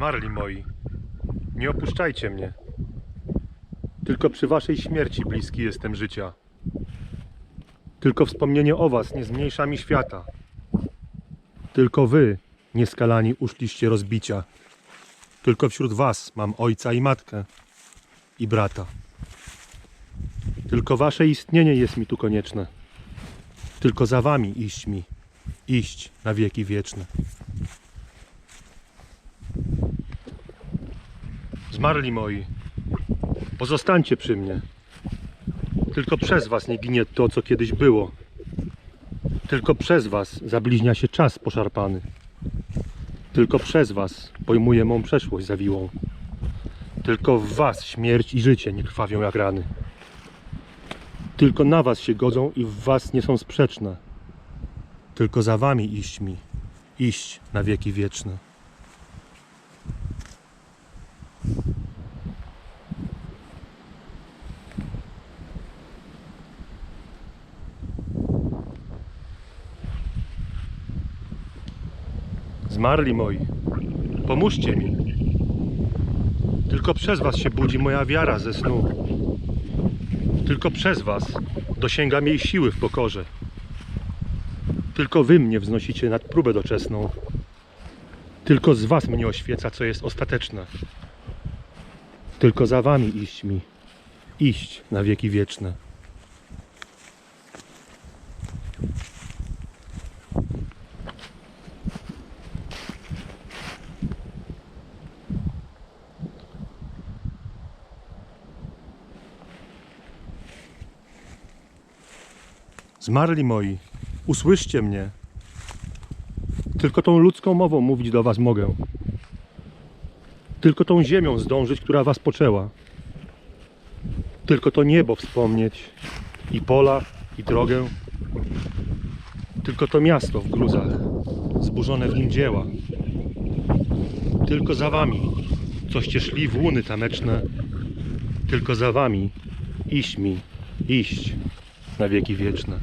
Zmarli moi, nie opuszczajcie mnie. Tylko przy waszej śmierci bliski jestem życia. Tylko wspomnienie o was nie zmniejsza mi świata. Tylko wy, nieskalani, uszliście rozbicia. Tylko wśród was mam ojca i matkę i brata. Tylko wasze istnienie jest mi tu konieczne. Tylko za wami iść mi, iść na wieki wieczne. Zmarli moi, pozostańcie przy mnie. Tylko przez was nie ginie to, co kiedyś było. Tylko przez was zabliźnia się czas poszarpany. Tylko przez was pojmuję mą przeszłość zawiłą. Tylko w was śmierć i życie nie krwawią jak rany. Tylko na was się godzą i w was nie są sprzeczne. Tylko za wami iść mi, iść na wieki wieczne. Zmarli moi, pomóżcie mi. Tylko przez was się budzi moja wiara ze snu. Tylko przez was dosięgam jej siły w pokorze. Tylko wy mnie wznosicie nad próbę doczesną. Tylko z was mnie oświeca, co jest ostateczne. Tylko za wami iść mi, iść na wieki wieczne. Zmarli moi, usłyszcie mnie. Tylko tą ludzką mową mówić do was mogę. Tylko tą ziemią zdążyć, która was poczęła. Tylko to niebo wspomnieć i pola, i drogę. Tylko to miasto w gruzach, zburzone w nim dzieła. Tylko za wami, coście szli w łuny tameczne. Tylko za wami iść mi, iść na wieki wieczne.